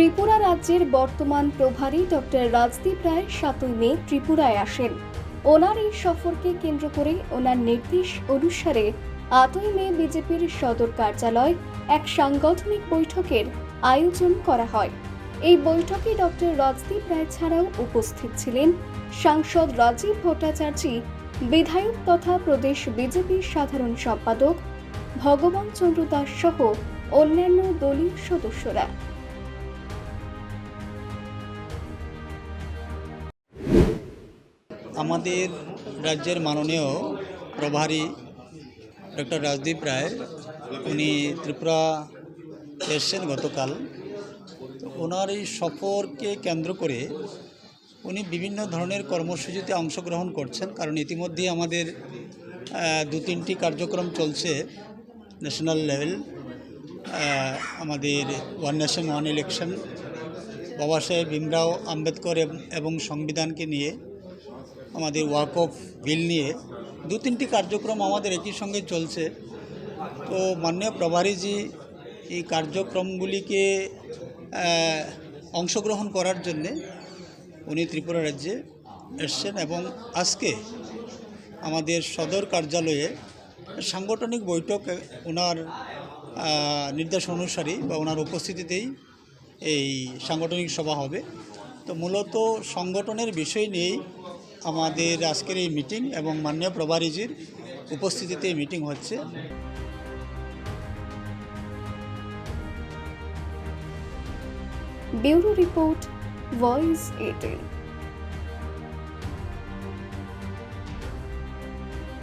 ত্রিপুরা রাজ্যের বর্তমান প্রভারী ডক্টর রাজদীপ রায় সাতই মে ত্রিপুরায় আসেন। ওনার এই সফরকে কেন্দ্র করে ওনার নির্দেশ অনুসারে আটই মে বিজেপির সদর কার্যালয় এক সাংগঠনিক বৈঠকের আয়োজন করা হয়। এই বৈঠকে ডক্টর রাজদীপ রায় ছাড়াও উপস্থিত ছিলেন সাংসদ রাজীব ভট্টাচার্য, বিধায়ক তথা প্রদেশ বিজেপির সাধারণ সম্পাদক ভগবান চন্দ্র দাস সহ অন্যান্য দলীয় সদস্যরা। আমাদের রাজ্যের মাননীয় প্রভারী ডক্টর রাজদীপ রায়, উনি ত্রিপুরা এসছেন গতকাল। ওনার এই সফরকে কেন্দ্র করে উনি বিভিন্ন ধরনের কর্মসূচিতে অংশগ্রহণ করছেন, কারণ ইতিমধ্যে আমাদের দু তিনটি কার্যক্রম চলছে ন্যাশনাল লেভেল আমাদের one nation one election Baba Saheb Bhimrao Ambedkar এবং সংবিধানকে নিয়ে। আমাদের ওয়াক অফ বিল নিয়ে দু তিনটি কার্যক্রম আমাদের একই সঙ্গে চলছে। তো মাননীয় প্রভারীজি এই কার্যক্রমগুলিকে অংশগ্রহণ করার জন্যে উনি ত্রিপুরা রাজ্যে এসছেন এবং আজকে আমাদের সদর কার্যালয়ে সাংগঠনিক বৈঠক ওনার নির্দেশ অনুসারী বা ওনার উপস্থিতিতেই এই সাংগঠনিক সভা হবে। তো মূলত সংগঠনের বিষয় নিয়েই আমাদের আজকের এই মিটিং এবং মাননীয় প্রভারীজির উপস্থিতিতে এই মিটিং হচ্ছে। Bureau report, voice eighteen.